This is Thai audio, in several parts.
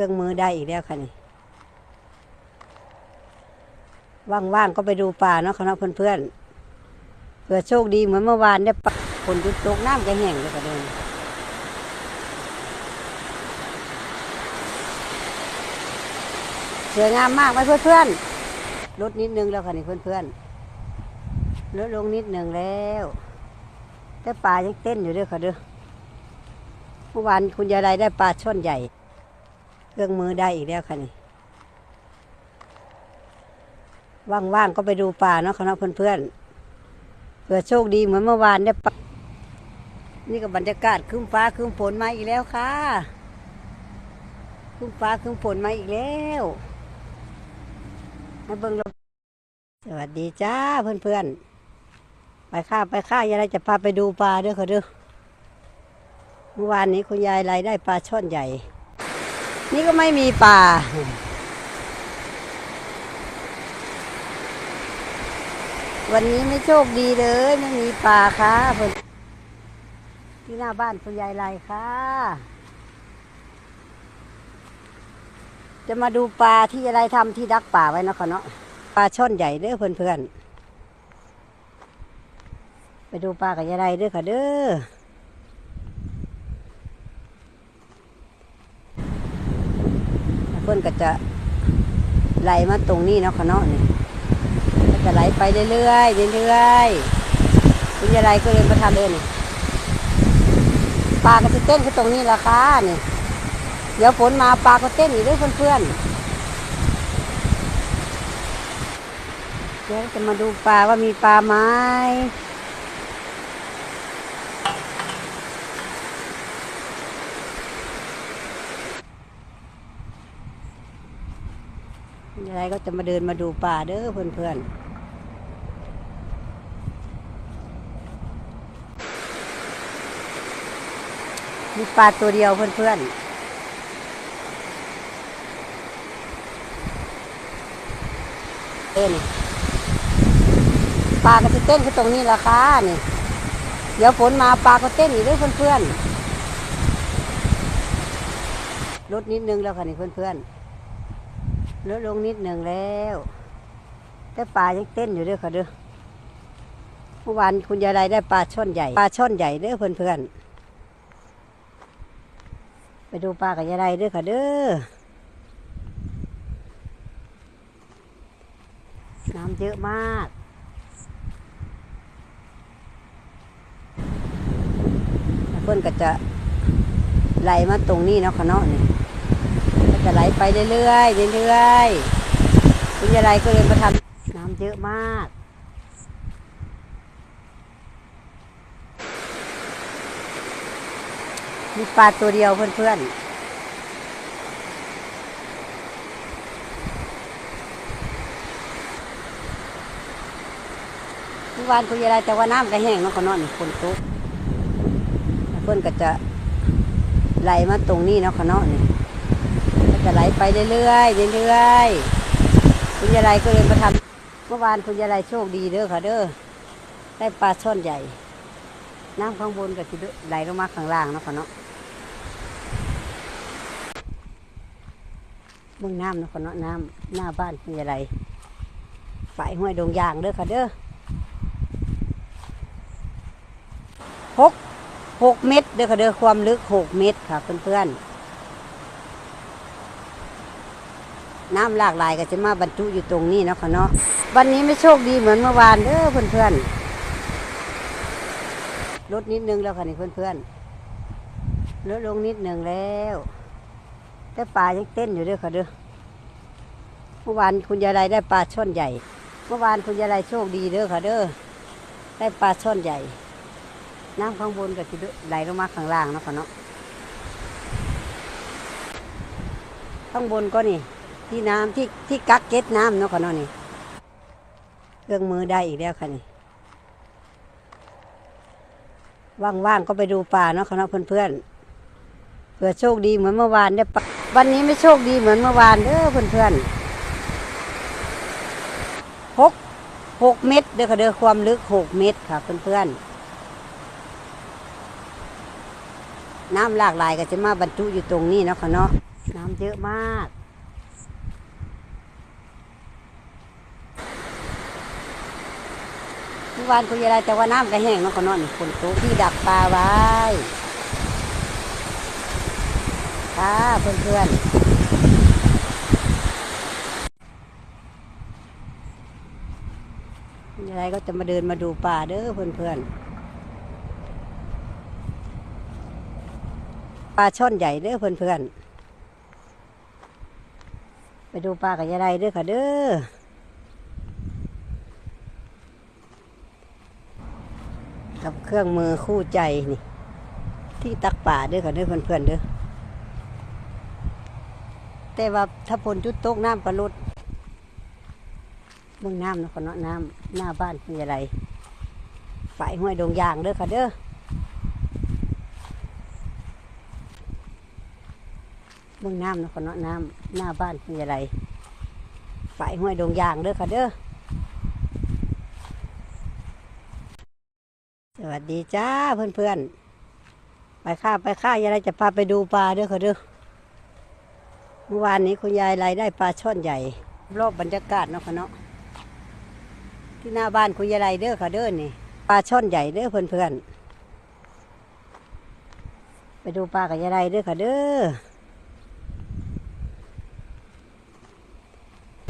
ครื่องมือได้อีกแล้วค่ะนี่ว่างๆก็ไปดูป่าเนาะคณะเพื่อนๆเผื่อโชคดีเหมือนเมื่อวานได้ปะฝนหยุดตกน้ำก็แห้งเลยก็เดินสวยงามมากไหมเพื่อนๆลดนิดนึงแล้วค่ะนี่เพื่อนๆลดลงนิดหนึ่งแล้ว แต่ปลายังเต้นอยู่ด้วยค่ะเด้อเมื่อวานคุณยายได้ปลาช่อนใหญ่ เครื่องมือได้อีกแล้วค่ะนี่ว่างๆก็ไปดูป่าเนาะคณะเพื่อนๆเผื่อโชคดีเหมือนเมื่อวานได้ปนี่ก็บรรยากาศครึ้มฟ้าครึ้มฝนมาอีกแล้วค่ะครึ้มฟ้าครึ้มฝนมาอีกแล้วมาเบิ่งลมสวัสดีจ้าเพื่อนๆไปข้าไปข้ายายไรจะพาไปดูปลาด้วยค่ะด้อเมื่อวานนี้คุณยายไรได้ปลาช่อนใหญ่ นี่ก็ไม่มีปลาวันนี้ไม่โชคดีเลยไม่มีปลาค่ะเพื่อนที่หน้าบ้านคุณยายไรค่ะ จะมาดูปลาที่ยายไรทำที่ดักป่าไว้เนาะค่ะเนาะปลาช่อนใหญ่เด้อเพื่อนๆไปดูปลากับยายไรเด้อค่ะเด้อ พื่อนก็จะไหลมาตรงนี้เนาะค่ะเนาะนี่ก็จะไหลไปเรื่อยๆเรื่อยๆคุณยายก็เลยมาทำเองนี่ปลาก็จะเต้นขึ้นตรงนี้ละค่ะนี่เดี๋ยวฝนมาปลาก็เต้นอีกด้วยเพื่อนๆเดี๋ยวจะมาดูปลาว่ามีปลาไหม ยายก็จะมาเดินมาดูป่าเด้อเพื่อนๆมีปลาตัวเดียวเพื่อนๆเต้นปลาก็จะเต้นขึ้นตรงนี้ละค่ะนี่ เดี๋ยวฝนมาปลาก็เต้นอีกด้วยเพื่อนๆลดนิดนึงแล้วค่ะนี่เพื่อนๆ ลดลงนิดหนึ่งแล้ว แต่ปลายังเต้นอยู่ด้วยค่ะเด้อเมื่อวานคุณยายไรได้ปลาช่อนใหญ่ปลาช่อนใหญ่เด้อเพื่อนๆไปดูปลากับยายไรเด้อค่ะเด้อน้ำเยอะมากเพื่อนก็จะไหลมาตรงนี้เนาะค่ะเนาะนี่ จะไหลไปเรื่อยๆเรื่อยๆคุณยายไรก็เลยมาทำน้ำเยอะมากมีปลาตัวเดียวเพื่อนๆเมื่อวานคุณยายไรแต่ว่าน้ำก็แห้งเนาะเขานอนฝนตุ๊กเพื่อนก็จะไหลมาตรงนี้เนาะเขานาะนี่ จะไหลไปเรื่อยๆเรื่อยๆคุณยายก็เลยมาทำเมื่อวานคุณยายโชคดีเด้อค่ะเด้อได้ปลาช่อนใหญ่ น้ำข้างบนก็จะไหลลงมาข้างล่างนะค่ะเนาะเบื้องน้ำนะค่ะเนาะน้ำหน้าบ้านคุณยายไรฝ่ายห้วยดงยางเด้อค่ะเด้อหกหกเมตรเด้อค่ะเด้อความลึกหกเมตรค่ะเพื่อนๆ น้ำหลากหลายก็จะมาบรรจุอยู่ตรงนี้เนาะค่ะเนาะวันนี้ไม่โชคดีเหมือนเมื่อวานเด้อเพื่อนๆลดนิดนึงแล้วค่ะนี่เพื่อนๆลดลงนิดหนึ่งแล้ว แต่ปลายังเต้นอยู่ด้วยค่ะเด้อเมื่อวานคุณยายไรได้ปลาช่อนใหญ่ เมื่อวานคุณยายไรโชคดีเด้อค่ะเด้อได้ปลาช่อนใหญ่ น้ำข้างบนก็จะไหลลงมาข้างล่างเนาะค่ะเนาะข้างบนก็นี่ ที่น้ำที่ที่กักเก็ตน้ำเนาะค่ะเนาะนี่ เครื่องมือได้อีกแล้วค่ะนี่ว่างๆก็ไปดูป่าเนาะค่ะเนาะเพื่อนๆเผื่อโชคดีเหมือนเมื่อวานได้ปลาวันนี้ไม่โชคดีเหมือนเมื่อวานเด้อเพื่อนๆหกหกเมตรเด้อค่ะเด้อความลึกหกเมตรค่ะเพื่อนๆน้ำหลากหลายก็จะมาบรรจุอยู่ตรงนี้เนาะค่ะเนาะน้ำเยอะมาก เมื่อวานคุยอะไรแต่ว่าน้ำก็แห้งเนาะเขานอนฝนตกที่ดักปลาไว้ค่ะเพื่อนๆคุยอะไรก็จะมาเดินมาดูป่าเด้อเพื่อนๆปลาช่อนใหญ่เด้อเพื่อนๆไปดูปลากับยายไรเด้อค่ะเด้อ กับเครื่องมือคู่ใจนี่ ที่ตักป่าด้อค่ะเด้อเพื่อนๆเด้อแต่ว่าถ้าฝนจุดตกน้ำก็ลดเบื้องน้ำนะค่ะเนาะน้ำหน้าบ้านมีอะไรฝ่ายห้วยดงยางเด้อค่ะเด้อเบื้องน้ำนะค่ะเนาะน้ำหน้าบ้านมีอะไรฝ่ายห้วยดงยางเด้อค่ะเด้อ วัสดีจ้าเพื่อนๆ ไปค่าไปค่ายายไรจะพาไปดูปลาเด้อค่ะเด้อเมื่อวานนี้คุณยายไรได้ปลาช่อนใหญ่ รอบบรรยากาศเนาะค่ะเนาะที่หน้าบ้านคุณยายไรเด้อค่ะเด้อนี่ปลาช่อนใหญ่เด้อเพื่อนๆ ไปดูปลากับยายไรเด้อค่ะเด้อ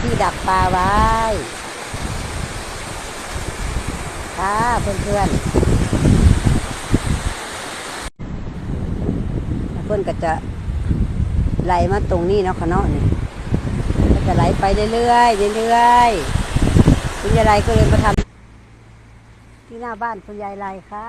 ที่ดักปลาไว้ค่ะเพื่อนๆ เพื่อนก็จะไหลมาตรงนี้เนาะค่ะเนาะนี่ก็จะไหลไปเรื่อยๆเรื่อยๆคุณยายไรก็เลยมาทำที่หน้าบ้านคุณยายไรค่ะ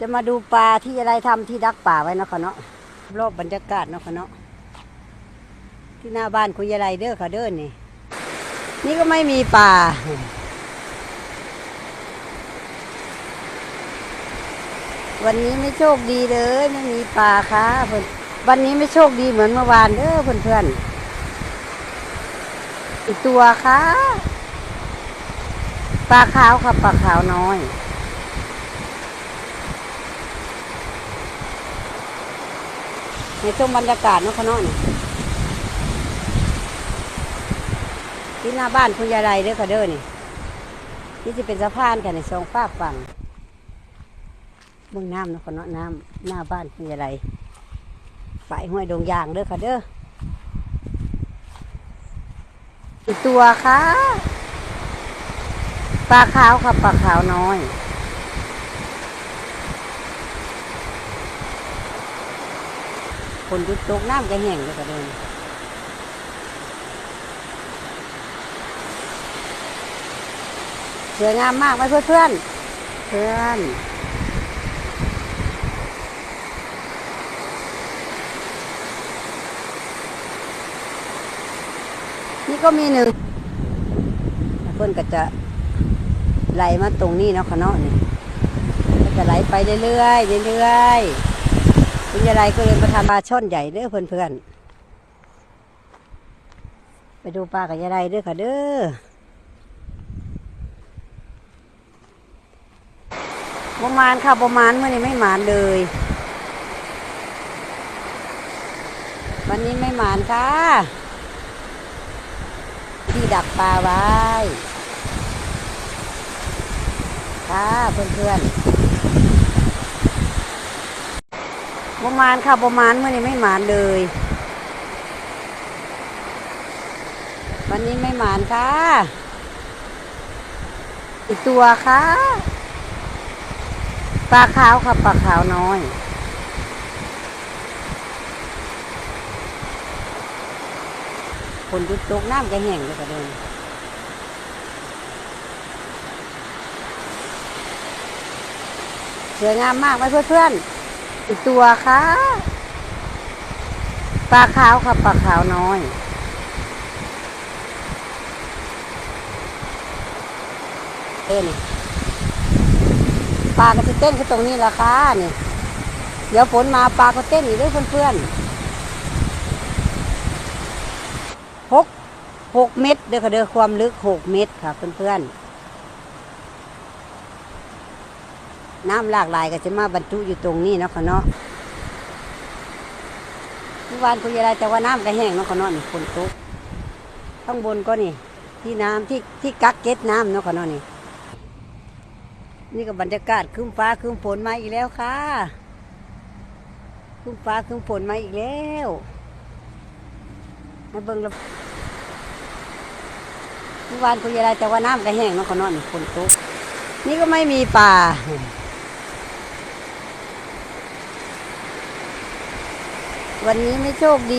จะมาดูปลาที่ยายไรทำที่ดักป่าไว้เนาะค่ะเนาะรอบบรรยากาศเนาะค่ะเนาะที่หน้าบ้านคุณยายไรเด้อค่ะเด้อนี่ นี่ก็ไม่มีปลา วันนี้ไม่โชคดีเลยไม่มีปลาค่ะเพื่อนวันนี้ไม่โชคดีเหมือนเมื่อวานเด้อเพื่อนเพื่อนๆอีกตัวค่ะปลาขาวค่ะปลาขาวน้อยในช่วงบรรยากาศเนาะคะเนาะนี่ที่หน้าบ้านคุณยายไรเด้อค่ะเด้อนี่ที่จะเป็นสะพานกันในสองฝากฝั่ง เบื้องน้ำนะค่ะเนาะน้ำหน้าบ้านมีอะไรฝ่ายห้วยดงยางเด้อค่ะเด้ออีกตัวค่ะปลาขาวค่ะปลาขาวน้อยคนยุดตกน้ำก็แห้งเลยค่ะเดินสวยงามมากไหมเพื่อนเพื่อนเพื่อน นี่ก็มีหนึ่งเพื่อนก็จะไหลมาตรงนี้เนาะค่ะเนาะนี่ก็จะไหลไปเรื่อยๆเรื่อยๆคุณยายไรก็เลยมาทำปลาช่อนใหญ่เด้อเพื่อนๆไปดูปลากับยายไรเด้อค่ะเด้อประมาณค่ะประมาณเมื่อนี้ไม่หมานเลย วันนี้ไม่หมานค่ะ ที่ดักปลาไว้ ค่ะเพื่อนๆประมาณค่ะประมาณเมื่อนี้ไม่หมานเลย วันนี้ไม่หมานค่ะอีกตัวค่ะ ปลาขาวค่ะปลาขาวน้อย นหยุดตกน้ำก็แห้งเลยค่ะเดินสวยงามมากไหมเพื่อนๆอีกตัวค่ะปลาขาวค่ะปลาขาวน้อยเต้นปลาก็จะเต้นขึ้นตรงนี้ละค่ะนี่ เดี๋ยวฝนมาปลาก็เต้นอีกด้วยเพื่อนๆ หกหกเม็ดเด้อค่ะเด้อความลึกหกเม็ดค่ะเพื่อนๆน้ำหลากหลายก็จะมาบรรจุอยู่ตรงนี้เนาะค่ะเนาะเมื่อวานคุยอะไรแต่ว่าน้ำก็แห้งเนาะเขานอนนี่ฝนตกข้างบนก็นี่ ที่น้ำที่ที่กักเก็ตน้ำเนาะเขานอนนี่นี่ก็บรรยากาศครึ้มฟ้าครึ้มฝนมาอีกแล้วค่ะครึ้มฟ้าครึ้มฝนมาอีกแล้ว มาเบิ่งแล้วเมื่อวานคุยอะไรแต่ว่าน้ำก็แห้งเนาะเขานอนนี่ฝนตกนี่ก็ไม่มีป่าวันนี้ไม่โชคดี